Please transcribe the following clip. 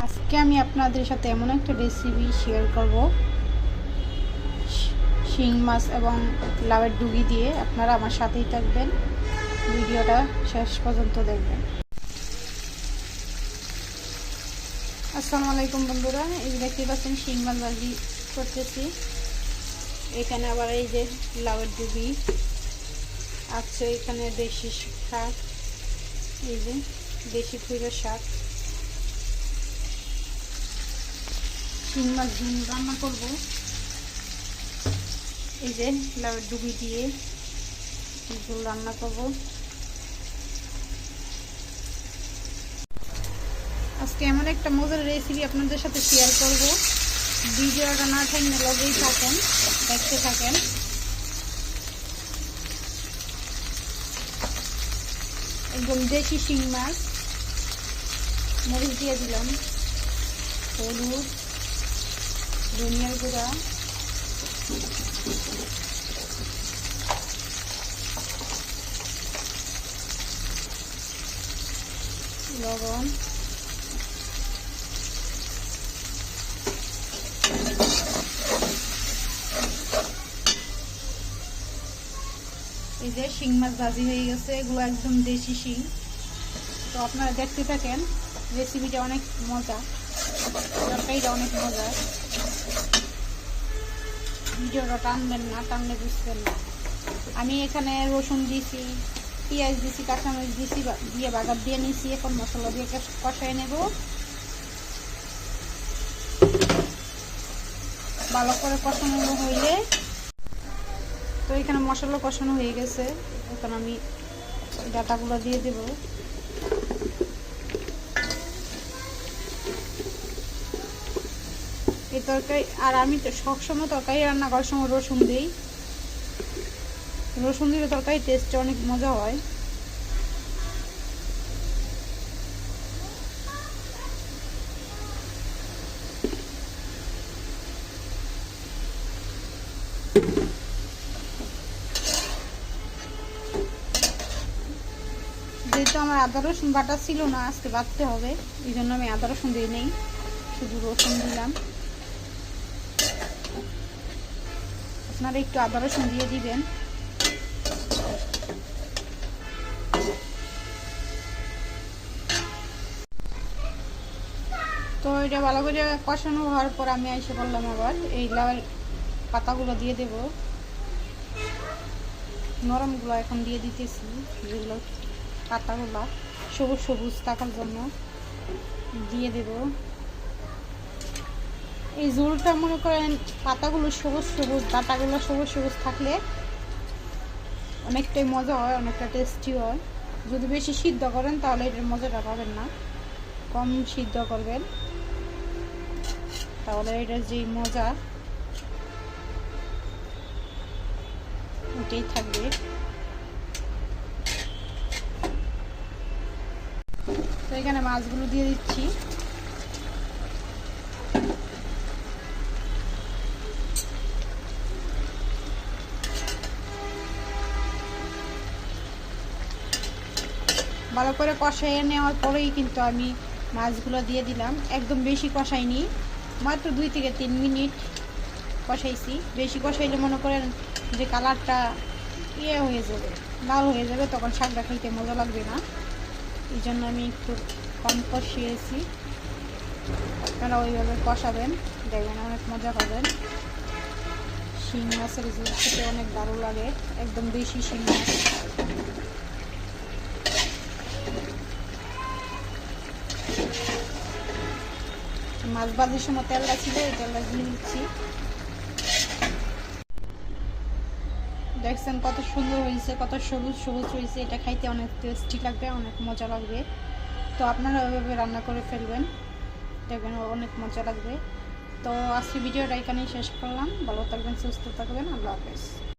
আজকে আমি আপনাদের সাথে এমন একটা রেসিপি শেয়ার করব। শি- মাছ এবং লাউয়ের ডুগি দিয়ে আপনারা আমার সাথেই থাকবেন। ভিডিওটা শেষ পর্যন্ত দেখবেন। আসসালামু আলাইকুম বন্ধুরা, এই দেখতে পাচ্ছেন শিং মাছ ভাজি করতেছি। এখানে আবার এই যে লাউয়ের ডুগি আছে, এখানে দেশি শাক, এই যে দেশি ফুলের শাক। শিং মাছ ঝুল রান্না করব। এই যে লাউয়ের ডুবি দিয়ে ঝুল রান্না করব। আজকে এমন একটা মজার রেসিপি আপনাদের সাথে শেয়ার করব। ভিডিওটা না থাকলে লগেই থাকেন, দেখতে থাকেন। একদম দেশি শিং মাছ। মরিচ দিয়ে দিলাম। হলুদ। ধনিয়ার গুঁড়া। লবণ। এই যে শিং মাছ ভাজি হয়ে গেছে, এগুলো একদম দেশি শিং। তো আপনারা দেখতে থাকেন রেসিপিটা অনেক মজা। তরকারিটা অনেক মজা ভিডিওটা টানবেন না, টানলে বুঝবেন না। আমি এখানে রসুন দিছি, পেঁয়াজ দিছি, কাঁচামরিচ দিছি দিয়ে বাগার দিয়ে নিয়েছি এখন মশলা দিয়ে কষ- কষাই নেব। ভালো করে কষানো হইলে তো এখানে মশলা কষানো হয়ে গেছে, এখন আমি ডাটাগুলো দিয়ে দেবো। এই তরকারি, আর আমি তো সবসময় তরকারি রান্না করার সময় রসুন দিই। রসুন দিলে তরকারি টেস্টটা অনেক মজা হয়। যেহেতু আমার আদা, রসুন বাটা ছিল না, আজকে বাটতে হবে। এই জন্য আমি আদা, রসুন দিই নেই। শুধু রসুন দিলাম। আপনারা একটু আদা রসুন দিয়ে দিবেন। তো এটা ভালো করে কষানো হওয়ার পর আমি এসে বললাম আবার, এই লাউয়ের পাতাগুলো দিয়ে দেব। নরমগুলো এখন দিয়ে দিতেছি, যেগুলো পাতাগুলো সবুজ সবুজ থাকার জন্য। দিয়ে দেব। এই জোলটা মনে করেন পাতাগুলো সবুজ সবুজ, পাতাগুলো সবুজ সবুজ থাকলে অনেকটাই মজা হয়, অনেকটা টেস্টি হয়। যদি বেশি সিদ্ধ করেন তাহলে এটার মজাটা পাবেন না। কম সিদ্ধ করবেন। তাহলে এটার যে মজা, ওটাই থাকবে। তো এখানে মাছগুলো দিয়ে দিচ্ছি। ভালো করে কষাইয়ে নেওয়ার পরেই কিন্তু আমি মাছগুলো দিয়ে দিলাম। একদম বেশি কষাইনি, মাত্র দুই থেকে তিন মিনিট কষাইছি। বেশি কষাইলে মনে করেন যে কালারটা ইয়ে হয়ে যাবে, লাল হয়ে যাবে, তখন শাকটা খেতে মজা লাগবে না। এই জন্য আমি একটু কম কষিয়েছি। আপনারা ওইভাবে কষাবেন, দেখবেন অনেক মজা পাবেন। শিং মাছের খেতে অনেক দারুণ লাগে, একদম বেশি শিং মাছ। মাছ ভাজির সময় তেলটা ছিল এই তেলটা দিয়ে দিচ্ছি দেখছেন কত সুন্দর হয়েছে, কত সবুজ সবুজ হয়েছে। এটা খাইতে অনেক টেস্টি লাগবে, অনেক মজা লাগবে। তো আপনারা ওইভাবে রান্না করে ফেলবেন। দেখবেন অনেক মজা লাগবে। তো আজকে ভিডিওটা এখানেই শেষ করলাম। ভালো থাকবেন, সুস্থ থাকবেন। আল্লাহ হাফেজ।